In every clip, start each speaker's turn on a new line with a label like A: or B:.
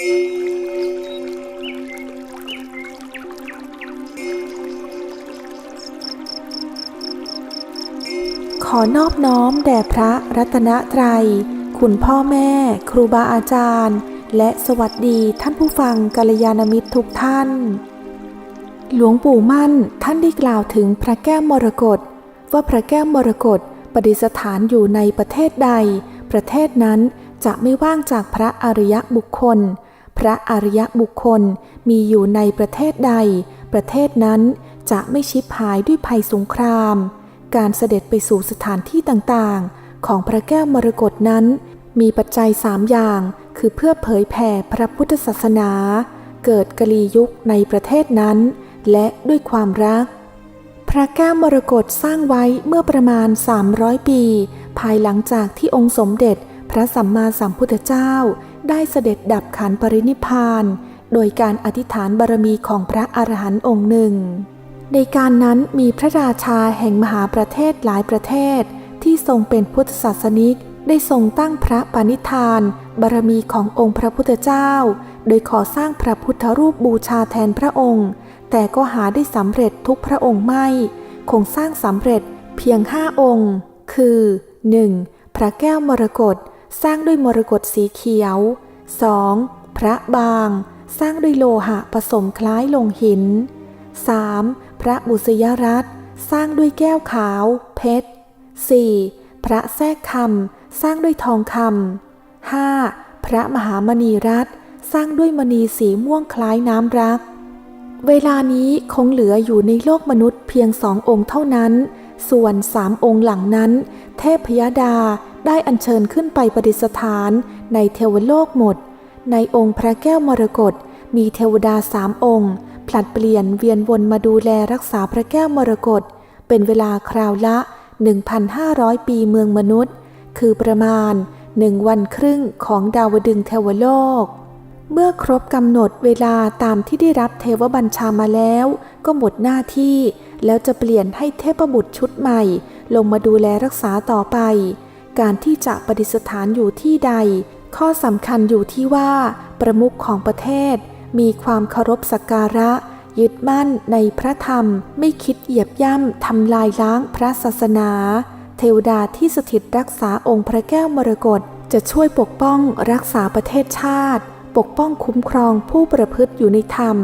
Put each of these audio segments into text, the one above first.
A: ขอนอบน้อมแด่พระรัตนตรัย คุณพ่อแม่ ครูบาอาจารย์ และสวัสดีท่านผู้ฟังกัลยาณมิตรทุกท่าน หลวงปู่มั่นท่านได้กล่าวถึงพระแก้วมรกตว่าพระแก้วมรกตประดิษฐานอยู่ในประเทศใด ประเทศนั้น จะไม่ว่างจากพระอริยบุคคล พระอริยบุคคลมีอยู่ในประเทศใด ประเทศนั้นจะไม่ชิบหายด้วยภัยสงคราม การเสด็จไปสู่สถานที่ต่างๆ ของพระแก้วมรกตนั้น มีปัจจัยสามอย่าง คือเพื่อเผยแผ่พระพุทธศาสนา เกิดกลียุคในประเทศนั้น และด้วยความรัก พระแก้วมรกตสร้างไว้เมื่อประมาณ 300 ปี ภายหลังจากที่องค์สมเด็จ ระสัมมาสัมพุทธเจ้าได้เสด็จดับขันปรินิพาน โดยการอธิษฐานบารมีของพระอรหันต์องค์หนึ่ง ในการนั้นมีพระราชาแห่งมหาประเทศหลายประเทศ ที่ทรงเป็นพุทธศาสนิกได้ทรงตั้งพระปณิธาน บารมีขององค์พระพุทธเจ้า โดยขอสร้างพระพุทธรูปบูชาแทนพระองค์ แต่ก็หาได้สำเร็จทุกพระองค์ไม่ คงสร้างสำเร็จเพียงห้าองค์ คือ 1. พระแก้วมรกต สร้างด้วยมรกตสีเขียว 2. พระบาง สร้างด้วยโลหะผสมคล้ายลงหิน 3. พระบุษยรัตสร้างด้วยแก้วขาว เพชร 4. พระแทรกคำสร้างด้วยทองคำ 5. พระมหามณีรัตสร้างด้วยมณีสีม่วงคล้ายน้ำรัก เวลานี้คงเหลืออยู่ในโลกมนุษย์เพียงสององค์เท่านั้น ส่วนสามองค์หลังนั้น เทพพยดา ได้อัญเชิญขึ้นไปประดิษฐานในเทวโลกหมด ในองค์พระแก้วมรกตมีเทวดาสามองค์ ผลัดเปลี่ยนเวียนวนมาดูแลรักษาพระแก้วมรกตเป็นเวลาคราวละ 1,500 ปีเมืองมนุษย์ คือประมาณหนึ่งวันครึ่งของดาวดึงเทวโลก เมื่อครบกำหนดเวลาตามที่ได้รับเทวบัญชามาแล้ว ก็หมดหน้าที่ แล้วจะเปลี่ยนให้เทพบุตรชุดใหม่ ลงมาดูแลรักษาต่อไป การที่จะประดิษฐานอยู่ที่ใด ข้อสำคัญอยู่ที่ว่า ประมุขของประเทศ มีความเคารพสักการะ ยึดมั่นในพระธรรม ไม่คิดเหยียบย่ำทำลายล้างพระศาสนา เทวดาที่สถิตรักษาองค์พระแก้วมรกตจะช่วยปกป้องรักษาประเทศชาติ ปกป้องคุ้มครองผู้ประพฤติอยู่ในธรรม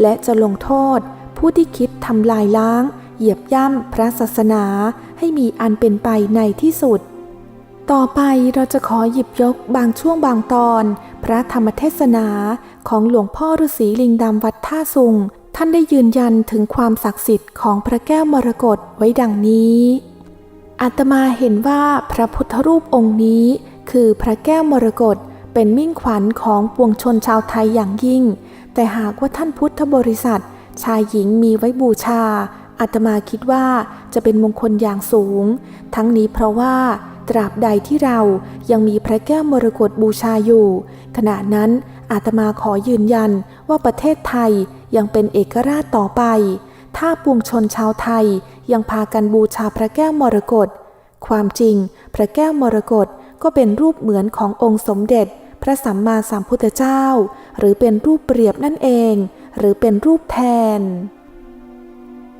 A: และจะลงโทษ ผู้ที่คิดทำลายล้าง เหยียบย่ำพระศาสนาให้มีอันเป็นไปในที่สุด ต่อไปเราจะขอหยิบยกบางช่วงบางตอน พระธรรมเทศนาของหลวงพ่อฤาษีลิงดำวัดท่าสุง ท่านได้ยืนยันถึงความศักดิ์สิทธิ์ของพระแก้วมรกตไว้ดังนี้อาตมาเห็นว่าพระพุทธรูปองค์นี้ คือพระแก้วมรกตเป็นมิ่งขวัญของปวงชนชาวไทยอย่างยิ่ง แต่หากว่าท่านพุทธบริษัท ชายหญิงมีไว้บูชาอาตมาคิดว่าจะเป็นมงคลอย่างสูง ทั้งนี้เพราะว่า ตราบใดที่เรายังมีพระแก้วมรกตบูชาอยู่ ขณะนั้นอาตมาขอยืนยันว่าประเทศไทยยังเป็นเอกราชต่อไป ถ้าปวงชนชาวไทยยังพากันบูชาพระแก้วมรกตความจริง พระแก้วมรกตก็เป็นรูปเหมือนขององค์สมเด็จ พระสัมมาสัมพุทธเจ้า หรือเป็นรูปเปรียบนั่นเอง หรือเป็นรูปแทน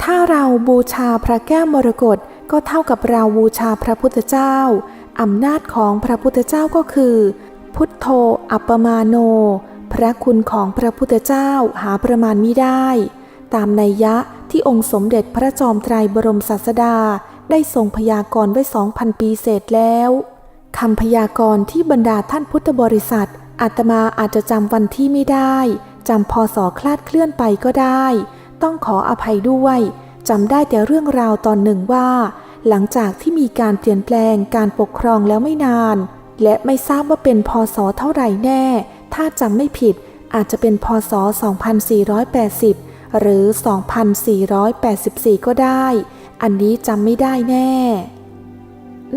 A: ถ้าเราบูชาพระแก้วมรกต ก็เท่ากับเราบูชาพระพุทธเจ้า อำนาจของพระพุทธเจ้าก็คือ พุทโธอัปปมาโน พระคุณของพระพุทธเจ้าหาประมาณมิได้ ตามนัยยะที่องค์สมเด็จพระจอมไตรบรมศาสดาได้ทรงพยากรณ์ไว้สองพันปีเศษแล้วคำพยากรณ์ที่บรรดาท่านพุทธบริษัทอาตมาอาจจะจำวันที่ไม่ได้จำพศคลาดเคลื่อนไปก็ได้ ต้องขออภัยด้วย จำได้แต่เรื่องราวตอนหนึ่งว่า หลังจากที่มีการเปลี่ยนแปลงการปกครองแล้วไม่นาน และไม่ทราบว่าเป็นพศเท่าไหร่แน่ ถ้าจำไม่ผิดอาจจะเป็นพศ 2480 หรือ 2484 ก็ได้ อันนี้จำไม่ได้แน่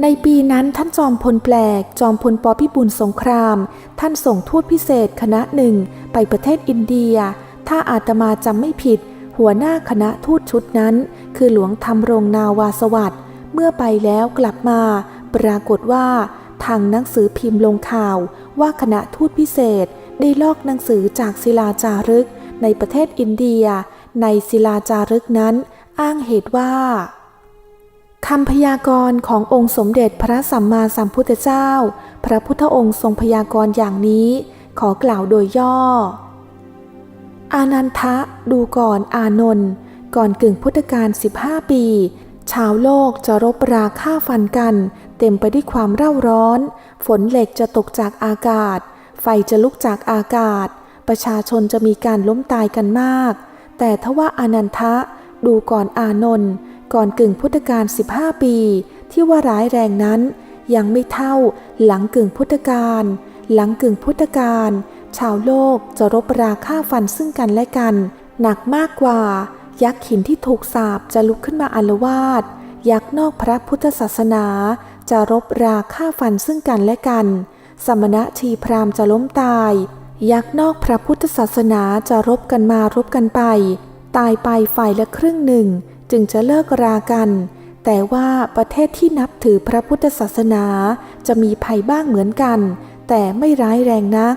A: ในปีนั้นท่านจอมพลแปลก จอมพลปพิบูลสงคราม ท่านส่งทูตพิเศษคณะหนึ่งไปประเทศอินเดีย ถ้าอาตมาจำไม่ผิด หัวหน้าคณะทูตชุดนั้น คือหลวงธรรมรงนาวาสวัสด์เมื่อไปแล้วกลับมา ปรากฏว่าทางหนังสือพิมพ์ลงข่าวว่าคณะทูตพิเศษได้ลอกหนังสือจากศิลาจารึก ในประเทศอินเดีย ในศิลาจารึกนั้น อ้างเหตุว่าคำพยากรณ์ขององค์สมเด็จพระสัมมาสัมพุทธเจ้า พระพุทธองค์ทรงพยากรณ์อย่างนี้ ขอกล่าวโดยย่อ อานันทะดูก่อนอานนท์ก่อนกึ่งพุทธกาล15 ปี ชาวโลกจะรบราฆ่าฟันกัน เต็มไปด้วยความเร่าร้อน ฝนเหล็กจะตกจากอากาศ ไฟจะลุกจากอากาศ ประชาชนจะมีการล้มตายกันมาก แต่ทว่าอานันทะดูก่อนอานนท์ก่อนกึ่งพุทธกาล15 ปี ที่ว่าร้ายแรงนั้น ยังไม่เท่าหลังกึ่งพุทธกาลหลังกึ่งพุทธกาล ชาวโลกจะรบราฆ่าฟันซึ่งกันและกัน หนักมากกว่า ยักษ์หินที่ถูกสาบจะลุกขึ้นมาอารวาสยักษ์นอกพระพุทธศาสนา จะรบราฆ่าฟันซึ่งกันและกัน สมณะชีพราหมณ์จะล้มตาย ยักษ์นอกพระพุทธศาสนาจะรบกันมารบกันไป ตายไปฝ่ายละครึ่งหนึ่ง จึงจะเลิกรากัน แต่ว่าประเทศที่นับถือพระพุทธศาสนาจะมีภัยบ้างเหมือนกัน แต่ไม่ร้ายแรงนัก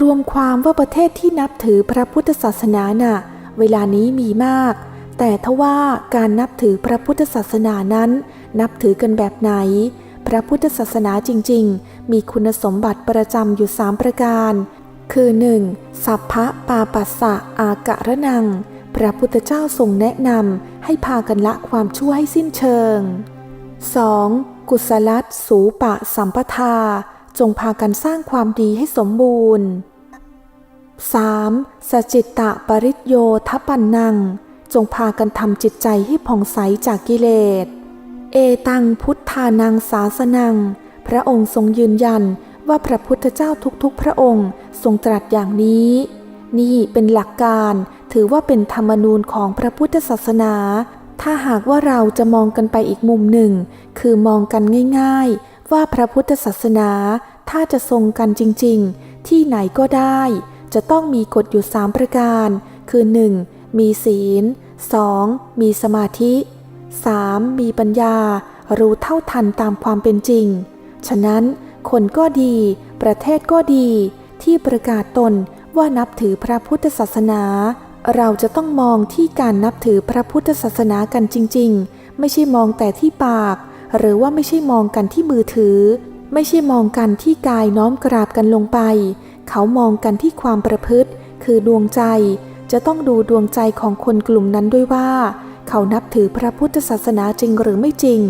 A: รวมความว่าประเทศที่นับถือพระพุทธศาสนาน่ะเวลานี้มีมาก แต่ทว่าการนับถือพระพุทธศาสนานั้น นับถือกันแบบไหน พระพุทธศาสนาจริง ๆ มีคุณสมบัติประจำอยู่สามประการ คือ 1. สัพพะปาปัสสะอากะระนัง พระพุทธเจ้าทรงแนะนำให้พากันละความชั่วให้สิ้นเชิง 2. กุศลัตสูปะสัมปทา จงพากันสร้างความดีให้สมบูรณ์ 3. สจิตตะปริตโยทปันนัง จงพากันทำจิตใจให้ผ่องใสจากกิเลส เอตังพุทธานังสาสนัง พระองค์ทรงยืนยันว่าพระพุทธเจ้าทุกๆ พระองค์ทรงตรัสอย่างนี้ นี่เป็นหลักการถือว่าเป็นธรรมนูญของพระพุทธศาสนา ถ้าหากว่าเราจะมองกันไปอีกมุมหนึ่ง คือมองกันง่ายๆ ว่าพระพุทธศาสนาถ้าจะทรงกันจริงๆ ที่ไหนก็ได้ จะต้องมีกฎอยู่สามประการ คือ 1. มีศีล 2. มีสมาธิ 3. มีปัญญา รู้เท่าทันตามความเป็นจริง ฉะนั้นคนก็ดี ประเทศก็ดี ที่ประกาศตนว่านับถือพระพุทธศาสนา เราจะต้องมองที่การนับถือพระพุทธศาสนากันจริง ๆ ไม่ใช่มองแต่ที่ปาก หรือว่าไม่ใช่มองกันที่มือถือ ไม่ใช่มองกันที่กายน้อมกราบกันลงไป เขามองกันที่ความประพฤติ คือดวงใจ จะต้องดูดวงใจของคนกลุ่มนั้นด้วยว่า เขานับถือพระพุทธศาสนาจริงหรือไม่จริง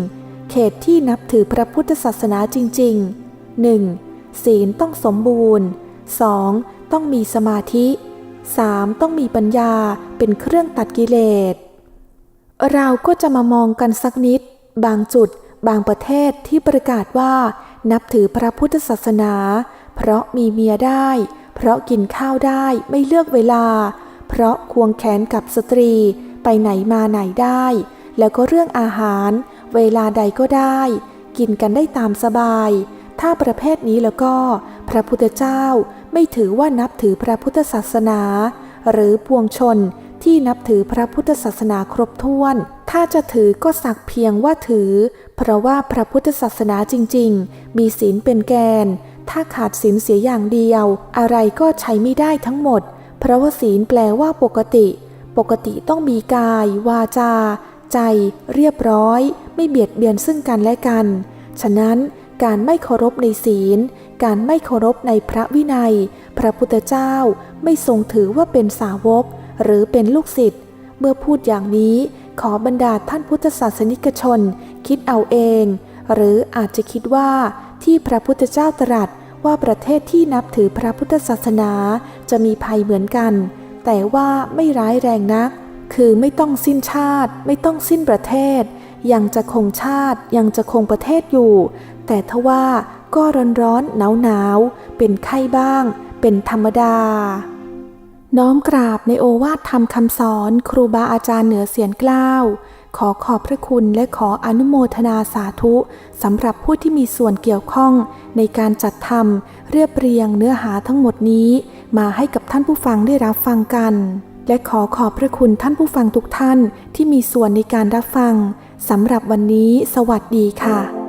A: เขตที่นับถือพระพุทธศาสนาจริง ๆ 1. ศีลต้องสมบูรณ์ 2. ต้องมีสมาธิ 3. ต้องมีปัญญาเป็นเครื่องตัดกิเลสเราก็จะมามองกันสักนิด บางจุด บางประเทศที่ประกาศว่านับถือพระพุทธศาสนา เพราะมีเมียได้ เพราะกินข้าวได้ไม่เลือกเวลา เพราะควงแขนกับสตรีไปไหนมาไหนได้ แล้วก็เรื่องอาหาร เวลาใดก็ได้ กินกันได้ตามสบาย ถ้าประเภทนี้แล้วก็ พระพุทธเจ้าไม่ถือว่านับถือพระพุทธศาสนา หรือปวงชนที่นับถือพระพุทธศาสนาครบถ้วน ถ้าจะถือก็สักเพียงว่าถือ เพราะว่าพระพุทธศาสนาจริง ๆ มีศีลเป็นแกน ถ้าขาดศีลเสียอย่างเดียว อะไรก็ใช้ไม่ได้ทั้งหมด เพราะว่าศีลแปลว่าปกติ ปกติต้องมีกาย วาจา ใจ เรียบร้อย ไม่เบียดเบียนซึ่งกันและกัน ฉะนั้นการไม่เคารพในศีล การไม่เคารพในพระวินัย พระพุทธเจ้าไม่ทรงถือว่าเป็นสาวก หรือเป็นลูกศิษย์ เมื่อพูดอย่างนี้ ขอบรรดาท่านพุทธศาสนิกชนคิดเอาเอง หรืออาจจะคิดว่าที่พระพุทธเจ้าตรัสว่าประเทศที่นับถือพระพุทธศาสนาจะมีภัยเหมือนกัน แต่ว่าไม่ร้ายแรงนัก คือไม่ต้องสิ้นชาติ ไม่ต้องสิ้นประเทศ ยังจะคงชาติยังจะคงประเทศอยู่ แต่ทว่าก็ร้อนร้อนหนาวหนาวเป็นไข้บ้าง เป็นธรรมดา น้อมกราบในโอวาทธรรมคำสอนครูบาอาจารย์เหนือเสียนเกล้าขอขอบพระคุณและขออนุโมทนาสาธุสำหรับผู้ที่มีส่วนเกี่ยวข้องในการจัดทำเรียบเรียงเนื้อหาทั้งหมดนี้ มาให้กับท่านผู้ฟังได้รับฟังกัน และขอขอบพระคุณท่านผู้ฟังทุกท่านที่มีส่วนในการรับฟังสำหรับวันนี้ สวัสดีค่ะ